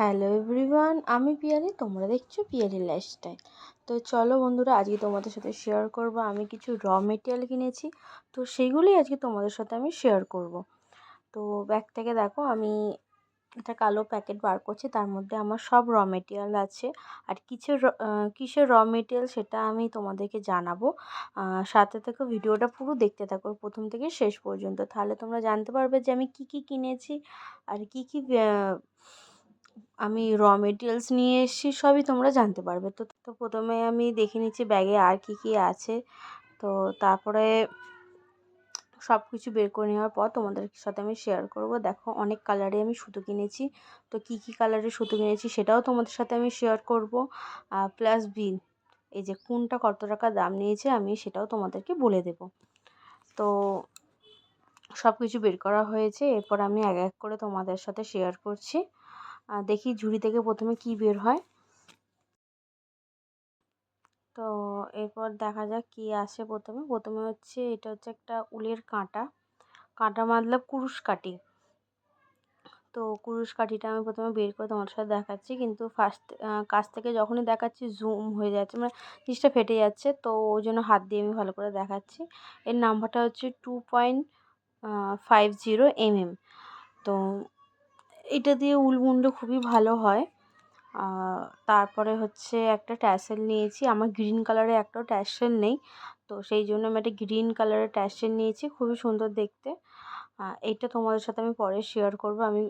Hello everyone, আমি পিয়ালি, তোমরা দেখছ পিয়ালি লাইফস্টাইল তো চলো বন্ধুরা, আজকে তোমাদের সাথে শেয়ার করব। আমি কিছু র মেটেরিয়াল কিনেছি, তো সেইগুলোই আজকে তোমাদের সাথে আমি শেয়ার করব। তো ব্যাগ থেকে দেখো, আমি একটা কালো প্যাকেট বার করছি, তার মধ্যে আমার সব র মেটেরিয়াল আছে। আর কিসের কিসের র মেটেরিয়াল সেটা আমি তোমাদেরকে জানাব। সাথে থেকে ভিডিওটা পুরো দেখতে থাকো, প্রথম থেকে শেষ পর্যন্ত। তাহলে তোমরা জানতে পারবে যে আমি কি কি কিনেছি, আর কি কি আমি র মেটেরিয়ালস নিয়ে এসেছি, সবই তোমরা জানতে পারবে। তো তো প্রথমে আমি দেখে নিচ্ছি ব্যাগে আর কি কি আছে। তো তারপরে সব কিছু বের করে নেওয়ার পর তোমাদের সাথে আমি শেয়ার করব। দেখো, অনেক কালারে আমি সুতো কিনেছি। তো কি কি কালারের সুতো কিনেছি সেটাও তোমাদের সাথে আমি শেয়ার করব। প্লাস বিল এই যে কোনটা কত টাকা দাম নিয়েছে আমি সেটাও তোমাদেরকে বলে দেব। তো সব কিছু বের করা হয়েছে, এরপর আমি এক এক করে তোমাদের সাথে শেয়ার করছি। দেখি ঝুড়ি থেকে প্রথমে কি বের হয়। তো এরপর দেখা যাক কি আসে প্রথমে। প্রথমে হচ্ছে এটা হচ্ছে একটা উলের কাঁটা। কাঁটা মতলব কুরুশ কাটি তো কুরুশ কাঠিটা আমি প্রথমে বের করে তোমার সাথে দেখাচ্ছি। কিন্তু ফার্স্ট কাছ থেকে যখনই দেখাচ্ছি জুম হয়ে যাচ্ছে মানে জিনিসটা ফেটে যাচ্ছে। তো ওই জন্য হাত দিয়ে আমি ভালো করে দেখাচ্ছি। এর নাম্বারটা হচ্ছে two point five zero MM তো এটা দিয়ে উল বুনলে খুবই ভালো হয়। তারপরে হচ্ছে একটা ট্যাসেল নিয়েছি। আমার গ্রিন কালারের একটাও ট্যাসেল নেই। তো সেই জন্য আমি একটা গ্রিন কালারের ট্যাসেল নিয়েছি, খুবই সুন্দর দেখতে। এটা তোমাদের সাথে আমি পরে শেয়ার করব। আমি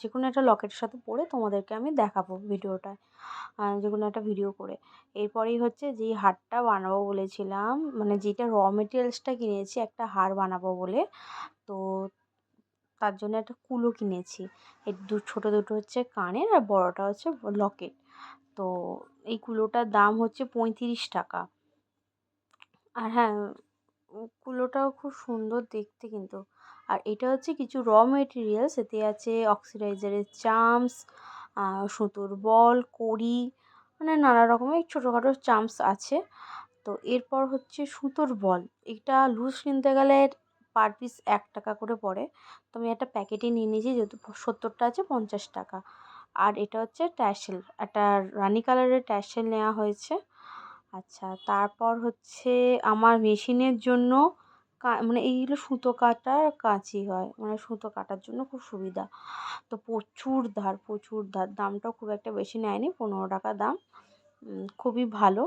যে কোনো একটা লকেটের সাথে পরে তোমাদেরকে আমি দেখাবো ভিডিওটায় যে কোনো একটা ভিডিও করে। এরপরেই হচ্ছে যেই হারটা বানাবো বলেছিলাম মানে যেটা র মেটেরিয়ালসটা কিনেছি একটা হার বানাবো বলে। তো তার জন্য একটা কুলো কিনেছি। এই দু, ছোটো দুটো হচ্ছে কানের আর বড়োটা হচ্ছে লকেট। তো এই কুলোটার দাম হচ্ছে পঁয়ত্রিশ টাকা। আর হ্যাঁ কুলোটাও খুব সুন্দর দেখতে কিন্তু। আর এটা হচ্ছে কিছু র মেটেরিয়ালস এতে আছে অক্সিডাইজারের চাম্পস সুতোর বল, কড়ি মানে নানা রকমের ছোটোখাটো চাম্পস আছে। তো এরপর হচ্ছে সুতোর বল। এটা লুজ কিনতে গেলে পার পিস এক টাকা করে পড়ে। তো আমি একটা প্যাকেটই নিয়ে নিয়েছি, যেহেতু সত্তরটা আছে, পঞ্চাশ টাকা। আর এটা হচ্ছে ট্যাসেল একটা রানি কালারের ট্যাসেল নেওয়া হয়েছে। আচ্ছা তারপর হচ্ছে আমার মেশিনের জন্য মানে এইগুলো সুতো কাটার কাঁচি হয়। মানে সুতো কাটার জন্য খুব সুবিধা। তো প্রচুর ধার প্রচুর ধার। দামটাও খুব একটা বেশি নেয়নি, পনেরো টাকা দাম। খুবই ভালো।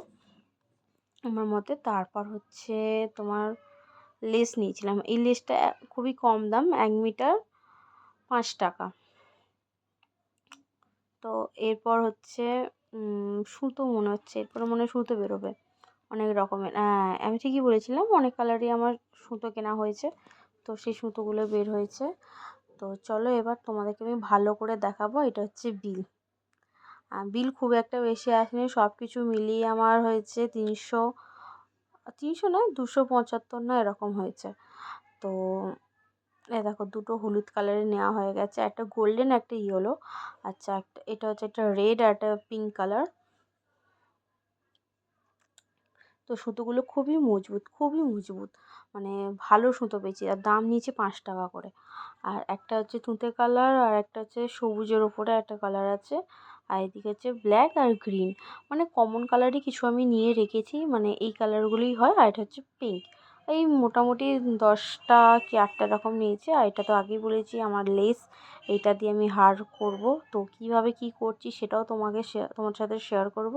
আমার মতে তারপর হচ্ছে তোমার লেস নিয়েছিলাম। এই লেসটা খুবই কম দাম, এক মিটার পাঁচ টাকা। তো এরপর হচ্ছে সুতো মনে হচ্ছে। এরপর মনে হয় সুতো বেরোবে। অনেক রকমের। হ্যাঁ আমি ঠিকই বলেছিলাম, অনেক কালারই আমার সুতো কেনা হয়েছে। তো সেই সুতোগুলো বের হয়েছে। তো চলো এবার তোমাদেরকে আমি ভালো করে দেখাবো। এটা হচ্ছে বিল। বিল খুব একটা বেশি আসেনি। সব কিছু মিলিয়ে আমার হয়েছে তিনশো তিনশো নয়, দুশো পঁচাত্তর না এরকম হয়েছে। তো এ দেখো দুটো হলুদ কালারের নেওয়া হয়ে গেছে, একটা গোল্ডেন, একটা ইয়েলো। আচ্ছা একটা, এটা হচ্ছে একটা রেড আর একটা পিঙ্ক কালার। তো সুতোগুলো খুবই মজবুত খুবই মজবুত। মানে ভালো সুতো পেয়েছি, আর দাম নিয়েছে পাঁচ টাকা করে। আর একটা হচ্ছে তুঁতে কালার, আর একটা হচ্ছে সবুজের ওপরে একটা কালার আছে। আর এদিকে হচ্ছে ব্ল্যাক আর গ্রিন মানে কমন কালারই কিছু আমি নিয়ে রেখেছি মানে এই কালারগুলোই হয় আর এটা হচ্ছে পিঙ্ক এই মোটামুটি দশটা কি আটটা এরকম নিয়েছে আর এটা তো আগেই বলেছি আমার লেস এটা দিয়ে আমি হার করব। তো কীভাবে কি করছি সেটাও তোমাকে তোমার সাথে শেয়ার করব।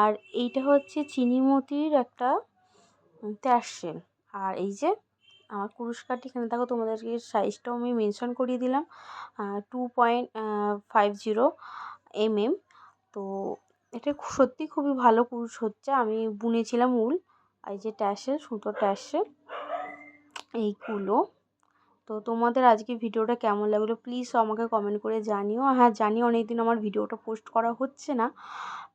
আর এইটা হচ্ছে চিনিমতির একটা ট্যাসেল আর এই যে আমার কাঠি এখানে দেখো তোমাদেরকে সাইজটাও আমি মেনশন করিয়ে দিলাম। Two point five zero M M তো এটা সত্যি খুবই ভালো কুরুশ হচ্ছে। আমি বুনেছিলাম উল এই যে ট্যাসেল, সুতো ট্যাসেল, এইগুলো। তো তোমাদের আজকে ভিডিওটা কেমন লাগল প্লিজ আমাকে কমেন্ট করে জানিও। হ্যাঁ জানি অনেক দিন আমার ভিডিওটা পোস্ট করা হচ্ছে না।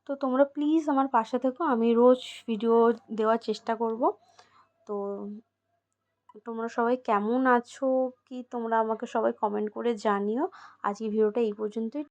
তো তোমরা প্লিজ আমার পাশে থেকো, আমি রোজ ভিডিও দেওয়ার চেষ্টা করব। তো তোমরা সবাই কেমন আছো কি তোমরা আমাকে সবাই কমেন্ট করে জানিও। আজকে ভিডিওটা এই পর্যন্তই।